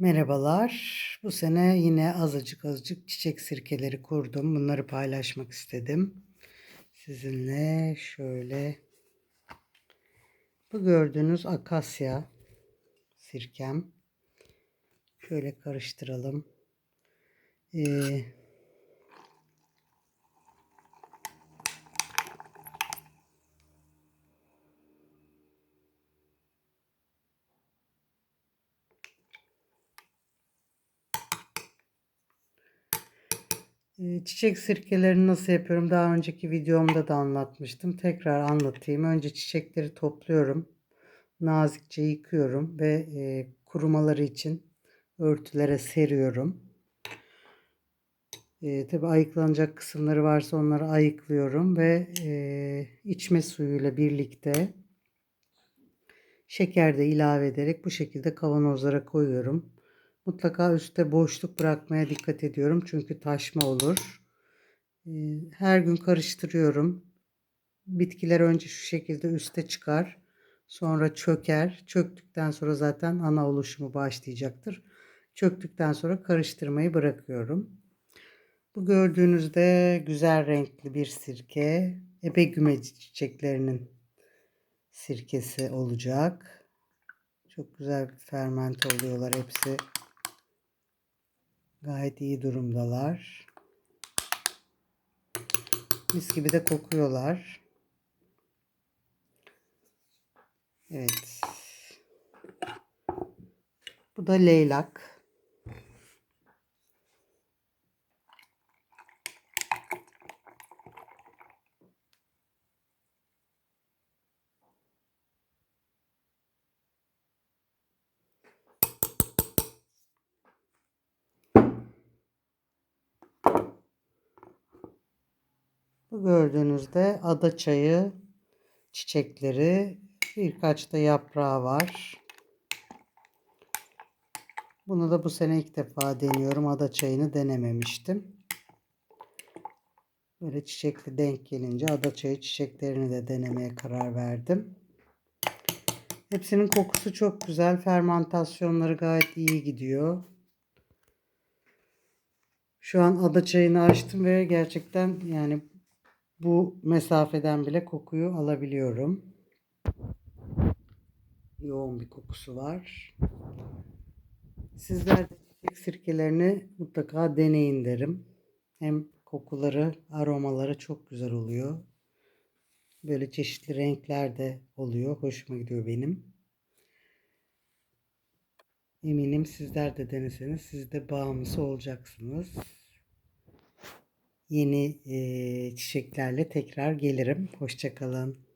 Merhabalar. Bu sene yine azıcık azıcık çiçek sirkeleri kurdum. Bunları paylaşmak istedim. Sizinle şöyle bu gördüğünüz akasya sirkem. Şöyle karıştıralım. Ee, Çiçek sirkelerini nasıl yapıyorum? Daha önceki videomda da anlatmıştım. Tekrar anlatayım. Önce çiçekleri topluyorum. Nazikçe yıkıyorum ve e, kurumaları için örtülere seriyorum. E, tabi ayıklanacak kısımları varsa onları ayıklıyorum ve e, içme suyuyla birlikte şeker de ilave ederek bu şekilde kavanozlara koyuyorum. Mutlaka üstte boşluk bırakmaya dikkat ediyorum. Çünkü taşma olur. Ee, her gün karıştırıyorum. Bitkiler önce şu şekilde üste çıkar. Sonra çöker. Çöktükten sonra zaten ana oluşumu başlayacaktır. Çöktükten sonra karıştırmayı bırakıyorum. Bu gördüğünüzde güzel renkli bir sirke. Ebe gümeci çiçeklerinin sirkesi olacak. Çok güzel bir fermente oluyorlar hepsi. Gayet iyi durumdalar. Mis gibi de kokuyorlar. Evet. Bu da leylak. Bu gördüğünüzde ada çayı çiçekleri birkaç da yaprağı var. Bunu da bu sene ilk defa deniyorum. Ada çayını denememiştim. Böyle çiçekli denk gelince ada çayı çiçeklerini de denemeye karar verdim. Hepsinin kokusu çok güzel. Fermentasyonları gayet iyi gidiyor. Şu an ada çayını açtım ve gerçekten yani bu mesafeden bile kokuyu alabiliyorum. Yoğun bir kokusu var. Sizler de çiçek sirkelerini mutlaka deneyin derim. Hem kokuları, aromaları çok güzel oluyor. Böyle çeşitli renklerde oluyor. Hoşuma gidiyor benim. Eminim sizler de deneseniz siz de bağımlısı olacaksınız. Yeni çiçeklerle tekrar gelirim. Hoşçakalın.